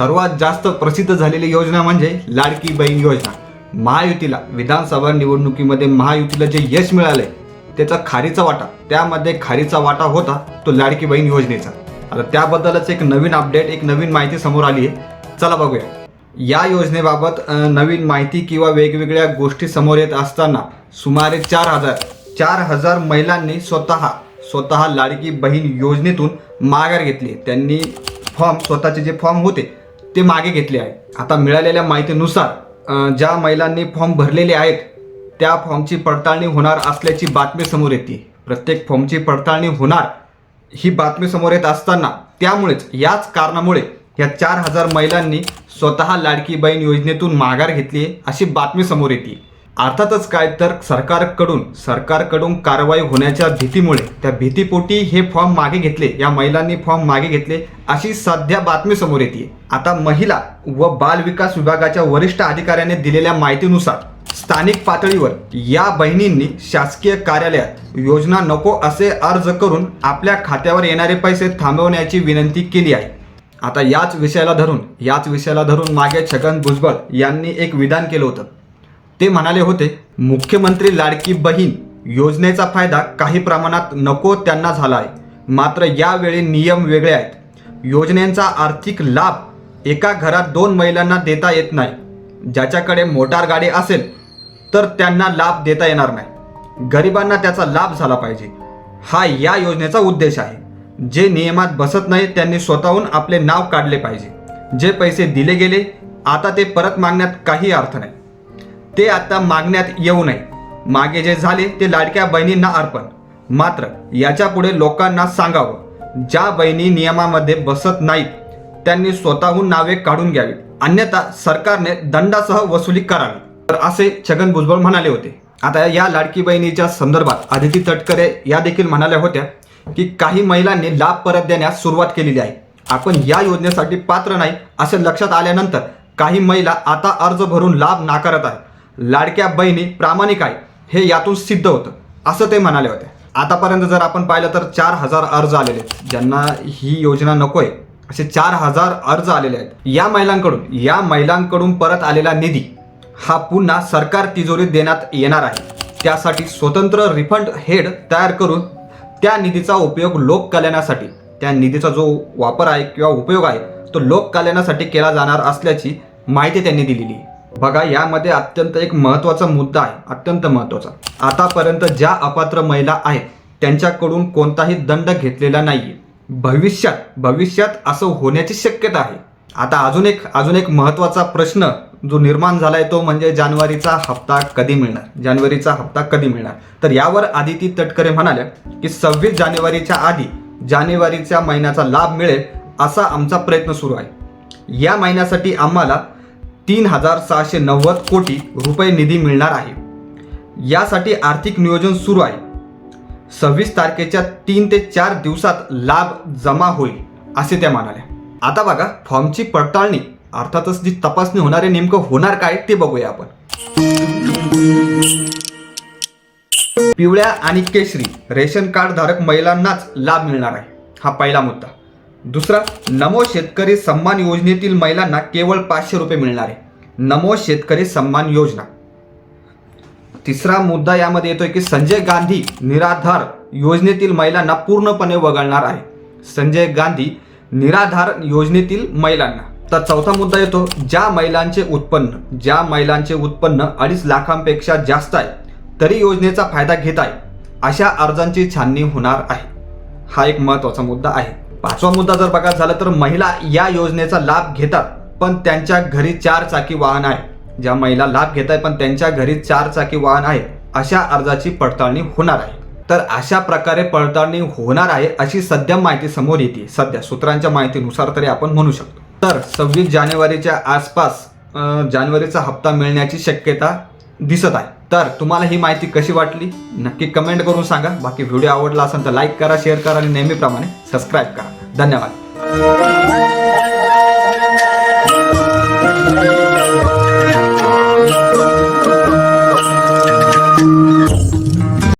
सर्वात जास्त प्रसिद्ध झालेली योजना म्हणजे लाडकी बहीण योजना. महायुतीला विधानसभा निवडणुकीमध्ये महायुतीला जे यश मिळाले त्याचा खारीचा वाटा त्यामध्ये खारीचा वाटा होता तो लाडकी बहीण योजनेचा. आता त्याबद्दलच एक नवीन अपडेट एक नवीन माहिती समोर आली आहे. चला बघूया. या योजनेबाबत नवीन माहिती किंवा वेगवेगळ्या गोष्टी समोर येत असताना सुमारे चार हजार चार हजार महिलांनी स्वतः स्वतः लाडकी बहीण योजनेतून माघार घेतली त्यांनी फॉर्म स्वतःचे जे फॉर्म होते ते मागे घेतले आहे. आता मिळालेल्या माहितीनुसार ज्या महिलांनी फॉर्म भरलेले आहेत त्या फॉर्मची पडताळणी होणार असल्याची बातमी समोर येते. प्रत्येक फॉर्मची पडताळणी होणार ही बातमी समोर येत असताना त्यामुळेच याच कारणामुळे या चार हजार महिलांनी स्वतः लाडकी बहीण योजनेतून माघार घेतली आहे अशी बातमी समोर येते. अर्थातच काय तर सरकारकडून सरकारकडून कारवाई होण्याच्या भीतीमुळे त्या भीतीपोटी हे फॉर्म मागे घेतले या महिलांनी फॉर्म मागे घेतले अशी सध्या बातमी समोर येते आता महिला व बाल विकास विभागाच्या वरिष्ठ अधिकाऱ्याने दिलेल्या माहितीनुसार स्थानिक पातळीवर या बहिणींनी शासकीय कार्यालयात योजना नको असे अर्ज करून आपल्या खात्यावर येणारे पैसे थांबवण्याची विनंती केली आहे. आता याच विषयाला धरून याच विषयाला धरून मागे छगन भुजबळ यांनी एक विधान केलं होतं. ते म्हणाले होते मुख्यमंत्री लाडकी बहीण योजनेचा फायदा काही प्रमाणात नको त्यांना झाला आहे मात्र यावेळी नियम वेगळे आहेत. योजनेचा आर्थिक लाभ एका घरात दोन महिलांना देता येत नाही. ज्याच्याकडे मोटार गाडी असेल तर त्यांना लाभ देता येणार नाही. गरिबांना त्याचा लाभ झाला पाहिजे. हा या योजनेचा उद्देश आहे. जे नियमात बसत नाही त्यांनी स्वतःहून आपले नाव काढले पाहिजे. जे पैसे दिले गेले आता ते परत मागण्यात काही अर्थ नाही. ते आता मागण्यात येऊ नये. मागे जे झाले ते लाडक्या बहिणींना अर्पण. मात्र याच्यापुढे लोकांना सांगावं. ज्या बहिणी नियमामध्ये बसत नाहीत त्यांनी स्वतःहून नावे काढून घ्यावी. अन्यथा सरकारने दंडासह वसुली करावी. तर असे छगन भुजबळ म्हणाले होते. आता या लाडकी बहिणीच्या संदर्भात आदिती तटकरे या देखील म्हणाल्या होत्या की काही महिलांनी लाभ परत देण्यास सुरुवात केलेली आहे. आपण या योजनेसाठी पात्र नाही असे लक्षात आल्यानंतर काही महिला आता अर्ज भरून लाभ नाकारत आहेत. लाडक्या बहिणी प्रामाणिक आहे हे यातून सिद्ध होतं. असं ते म्हणाले होते. आतापर्यंत जर आपण पाहिलं तर चार हजार अर्ज आलेले आहेत. ज्यांना ही योजना नको आहे असे चार हजार अर्ज आलेले आहेत. या महिलांकडून या महिलांकडून परत आलेला निधी हा पुन्हा सरकार तिजोरीत देण्यात येणार आहे. त्यासाठी स्वतंत्र रिफंड हेड तयार करून त्या निधीचा उपयोग लोककल्याणासाठी त्या निधीचा जो वापर आहे किंवा उपयोग आहे तो लोक कल्याणासाठी केला जाणार असल्याची माहिती त्यांनी दिलेली आहे. बघा यामध्ये अत्यंत एक महत्त्वाचा मुद्दा आहे. अत्यंत महत्त्वाचा. आतापर्यंत ज्या अपात्र महिला आहेत त्यांच्याकडून कोणताही दंड घेतलेला नाहीये. भविष्यात भविष्यात असं होण्याची शक्यता आहे. आता अजून एक अजून एक महत्त्वाचा प्रश्न जो निर्माण झालाय तो म्हणजे जानेवारीचा हप्ता कधी मिळणार? जानेवारीचा हप्ता कधी मिळणार? तर यावर आदिती तटकरे म्हणाल्या की सव्वीस जानेवारीच्या आधी जानेवारीच्या महिन्याचा लाभ मिळेल असा आमचा प्रयत्न सुरू आहे. या महिन्यासाठी आम्हाला तीन हजार सहाशे नव्वद कोटी रुपये निधी मिळणार आहे. यासाठी आर्थिक नियोजन सुरू आहे. सव्वीस तारखेच्या तीन ते चार दिवसात लाभ जमा होईल असे त्या म्हणाल्या. आता बघा फॉर्मची पडताळणी अर्थातच जी तपासणी होणार आहे नेमकं होणार काय ते बघूया आपण. पिवळ्या आणि केशरी रेशन कार्ड धारक महिलांनाच लाभ मिळणार आहे हा पहिला मुद्दा. दुसरा नमो शेतकरी सन्मान योजनेतील महिलांना केवळ पाचशे रुपये मिळणार आहे. नमो शेतकरी सन्मान योजना. तिसरा मुद्दा यामध्ये येतोय की संजय गांधी निराधार योजनेतील महिलांना पूर्णपणे वगळणार आहे. संजय गांधी निराधार योजनेतील महिलांना. तर चौथा मुद्दा येतो ज्या महिलांचे उत्पन्न ज्या महिलांचे उत्पन्न अडीच लाखांपेक्षा जास्त आहे तरी योजनेचा फायदा घेत आहे अशा अर्जांची छाननी होणार आहे. हा एक महत्त्वाचा मुद्दा आहे. पाचवा मुद्दा जर बघायचा झाला तर महिला या योजनेचा लाभ घेतात पण त्यांच्या घरी चार चाकी वाहन आहे. ज्या महिला लाभ घेत आहे पण त्यांच्या घरी चार चाकी वाहन आहे अशा अर्जाची पडताळणी होणार आहे. तर अशा प्रकारे पडताळणी होणार आहे अशी सध्या माहिती समोर येते. सध्या सूत्रांच्या माहितीनुसार तरी आपण म्हणू शकतो. तर सव्वीस जानेवारीच्या आसपास जानेवारीचा हप्ता मिळण्याची शक्यता दिसत आहे. तर तुम्हाला ही माहिती कशी वाटली? नक्की कमेंट करून सांगा. बाकी व्हिडिओ आवडला असेल तर लाईक करा शेअर करा आणि नेहमीप्रमाणे सबस्क्राईब करा. धन्यवाद.